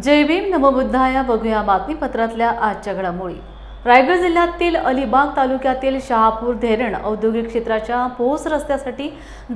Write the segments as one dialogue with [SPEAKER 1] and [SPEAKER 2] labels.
[SPEAKER 1] जय भीम नमबुद्धाया बघूया बातमीपत्रातल्या आजच्या घडामोडी. रायगड जिल्ह्यातील अलिबाग तालुक्यातील शहापूर धेरण औद्योगिक क्षेत्राच्या पोहोच रस्त्यासाठी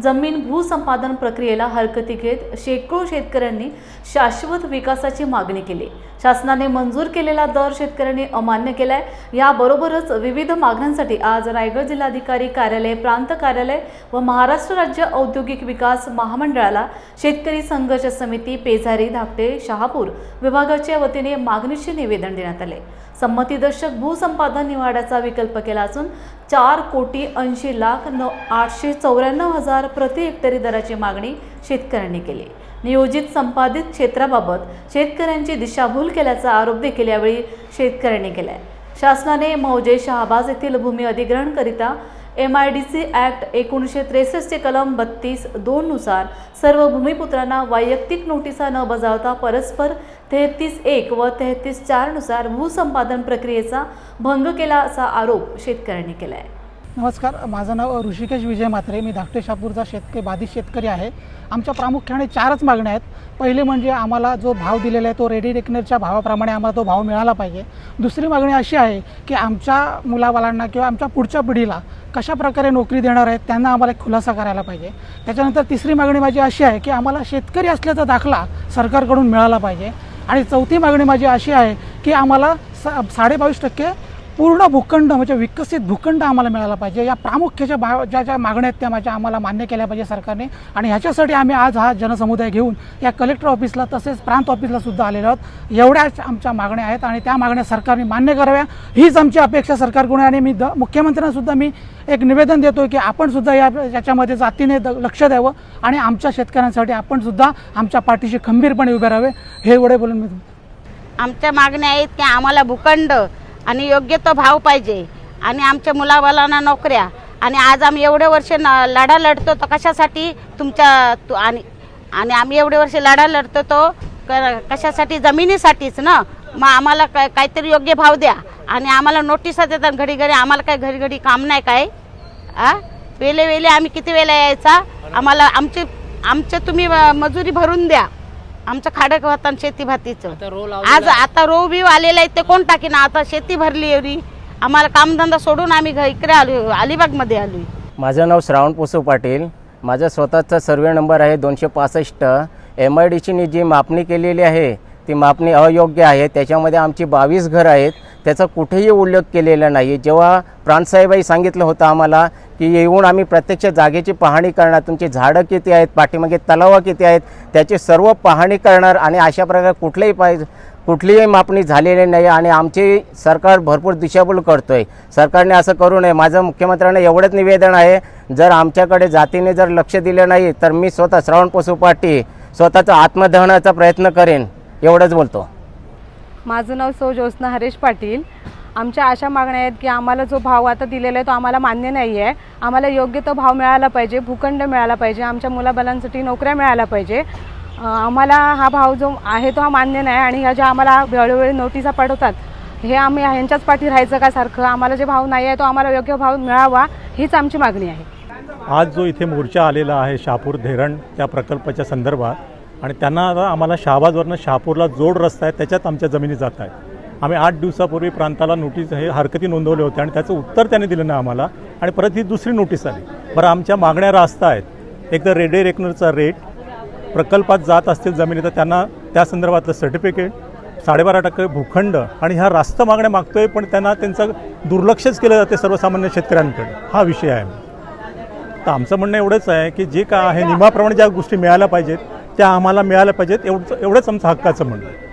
[SPEAKER 1] जमीन भूसंपादन प्रक्रियेला हरकती घेत शेकडो शेतकऱ्यांनी शाश्वत विकासाची मागणी केली. शासनाने मंजूर केलेला दर शेतकऱ्यांनी अमान्य केलाय. याबरोबरच विविध मागण्यांसाठी आज रायगड जिल्हाधिकारी कार्यालय प्रांत कार्यालय व महाराष्ट्र राज्य औद्योगिक विकास महामंडळाला शेतकरी संघर्ष समिती पेझारी धाकटे शहापूर विभागाच्या वतीने मागणीचे निवेदन देण्यात आले. संमतीदर्शक भू भूसंपादन निवाड्याचा विकल्प केला असून चार कोटी ऐंशी लाख न आठशे चौऱ्याण्णव हजार प्रति हेक्टरी दराची मागणी शेतकऱ्यांनी केली. नियोजित संपादित क्षेत्राबाबत शेतकऱ्यांची दिशाभूल केल्याचा आरोप देखील यावेळी शेतकऱ्यांनी केलाय. शासनाने मौजे शहाबाज येथील भूमी अधिग्रहणकरिता M I D C act एकोणीसशे त्रेसष्टचे कलम बत्तीस दोननुसार सर्व भूमिपुत्रांना वैयक्तिक नोटिसा न बजावता परस्पर तेहतीस एक व तेहतीस चारनुसार भूसंपादन प्रक्रियेचा भंग केला असा आरोप शेतकऱ्यांनी केला आहे
[SPEAKER 2] नमस्कार माझं नाव ऋषिकेश विजय म्हात्रे. मी धाकटे शापूरचा शेतकरी बाधित शेतकरी आहे. आमच्या प्रामुख्याने चारच मागण्या आहेत. पहिले म्हणजे आम्हाला जो भाव दिलेला आहे तो रेडी रेकनरच्या भावाप्रमाणे आम्हाला तो भाव मिळाला पाहिजे. दुसरी मागणी अशी आहे की आमच्या मुलाबालांना किंवा आमच्या पुढच्या पिढीला कशा प्रकारे नोकरी देणार आहेत त्यांना आम्हाला एक खुलासा करायला पाहिजे. त्याच्यानंतर तिसरी मागणी माझी अशी आहे की आम्हाला शेतकरी असल्याचा दाखला सरकारकडून मिळाला पाहिजे. आणि चौथी मागणी माझी अशी आहे की आम्हाला सा साडेबावीस टक्के पूर्ण भूखंड म्हणजे विकसित भूखंड आम्हाला मिळाला पाहिजे. या प्रामुख्याच्या बा ज्या ज्या मागण्या आहेत त्या माझ्या आम्हाला मान्य केल्या पाहिजे सरकारने. आणि ह्याच्यासाठी आम्ही आज हा जनसमुदाय घेऊन या कलेक्टर ऑफिसला तसेच प्रांत ऑफिसला सुद्धा आलेलो आहोत. एवढ्याच आमच्या मागण्या आहेत आणि त्या मागण्या सरकारने मान्य कराव्या. हीच आमची अपेक्षा सरकारकडून आणि मी द मुख्यमंत्र्यांनासुद्धा मी एक निवेदन देतो की आपण सुद्धा या याच्यामध्ये जातीने द लक्ष द्यावं आणि आमच्या शेतकऱ्यांसाठी आपण सुद्धा आमच्या पाठीशी खंबीरपणे उभे राहावे. हे एवढे बोलून मी
[SPEAKER 3] आमच्या मागण्या आहेत की आम्हाला भूखंड आणि योग्य तो भाव पाहिजे. आणि आमच्या मुलाबालांना नोकऱ्या. आणि आज आम्ही एवढे वर्ष न लढा लढतो तर कशासाठी तुमच्या तु आणि आणि आम्ही एवढे वर्ष लढा लढतो तो क- कशासाठी? जमिनीसाठीच ना. मग आम्हाला काय काहीतरी योग्य भाव द्या. आणि आम्हाला नोटिसा देतात घडी घडी आम्हाला काय घडी घडी काम नाही काय? आ? वेले वेले आम्ही किती वेळा यायचा? आम्हाला आमची आमच्या तुम्ही मजुरी भरून द्या. आमचं खाडक होतं शेती भातीचं आज आता रो बिव आलेलं आहे ते कोण टाकीन? आता शेती भरली एवढी. आम्हाला कामधंदा सोडून आम्ही घ- इकडे आलो अलिबागमध्ये आलोय.
[SPEAKER 4] माझं नाव श्रावण पुसू पाटील. माझा स्वतःचा सर्वे नंबर आहे दोनशे पासष्ट. एम आय डी सीने जी मापणी केलेली आहे ती मापणी अयोग्य आहे त्याच्यामध्ये आमची बावीस घरं आहेत त्याचा कुठेही उल्लेख केलेला नाही. जेव्हा प्रांतसाहेबाई सांगितलं होतं आम्हाला की येऊन आम्ही प्रत्यक्ष जागेची पाहणी करणार तुमची झाडं किती आहेत पाठीमागे तलावं किती आहेत त्याची सर्व पाहणी करणार आणि अशा प्रकारे कुठलेही पाहिजे कुठलीही मापणी झालेली नाही आणि आमची सरकार भरपूर दिशाभूल करतो आहे सरकारने असं करू नये. माझं मुख्यमंत्र्यांना एवढंच निवेदन आहे जर आमच्याकडे जातीने जर लक्ष दिलं नाही तर मी स्वतः श्रवण पशुपाटी स्वतःचा आत्मदहनाचा प्रयत्न करेन. एवढंच बोलतो.
[SPEAKER 5] माझं नाव सौ ज्योत्स्ना हरेश पाटील. आमच्या अशा मागण्या आहेत की आम्हाला जो भाव आता दिलेला आहे तो आम्हाला मान्य नाही आहे आम्हाला योग्य तो भाव मिळाला पाहिजे भूखंड मिळाला पाहिजे आमच्या मुलाबालांसाठी नोकऱ्या मिळाल्या पाहिजे. आम्हाला हा भाव जो आहे तो हा मान्य नाही आणि ह्या ज्या आम्हाला वेळोवेळी नोटिसा पाठवतात हे आम्ही ह्यांच्याच पाठी राहायचं का सारखं? आम्हाला जे भाव नाही आहे तो आम्हाला योग्य भाव मिळावा हीच आमची मागणी आहे.
[SPEAKER 6] आज जो इथे मोर्चा आलेला आहे शहापूर धरण त्या प्रकल्पाच्या संदर्भात आणि त्यांना आता आम्हाला शहाबाजवरनं शहापूरला जोड रस्ता आहे त्याच्यात आमच्या जमिनी जात आहेत. आम्ही आठ दिवसापूर्वी प्रांताला नोटीस हे हरकती नोंदवले होते आणि त्याचं उत्तर त्याने दिलं नाही आम्हाला. आणि परत ही दुसरी नोटीस आली. बरं आमच्या मागण्या रास्त आहेत. एक तर रेडे रेकनरचा रेट प्रकल्पात जात असतील जमिनी तर त्यांना त्या संदर्भातलं सर्टिफिकेट साडेबारा टक्के भूखंड आणि ह्या रास्त मागण्या मागतोय पण त्यांना त्यांचं दुर्लक्षच केलं जाते सर्वसामान्य शेतकऱ्यांकडे. हा विषय आहे. तर आमचं म्हणणं एवढंच आहे की जे काय आहे नियमाप्रमाणे ज्या गोष्टी मिळायला पाहिजेत त्या आम्हाला मिळाल्या पाहिजेत. एवढंच एवढंच आमचं हक्काचं म्हणणं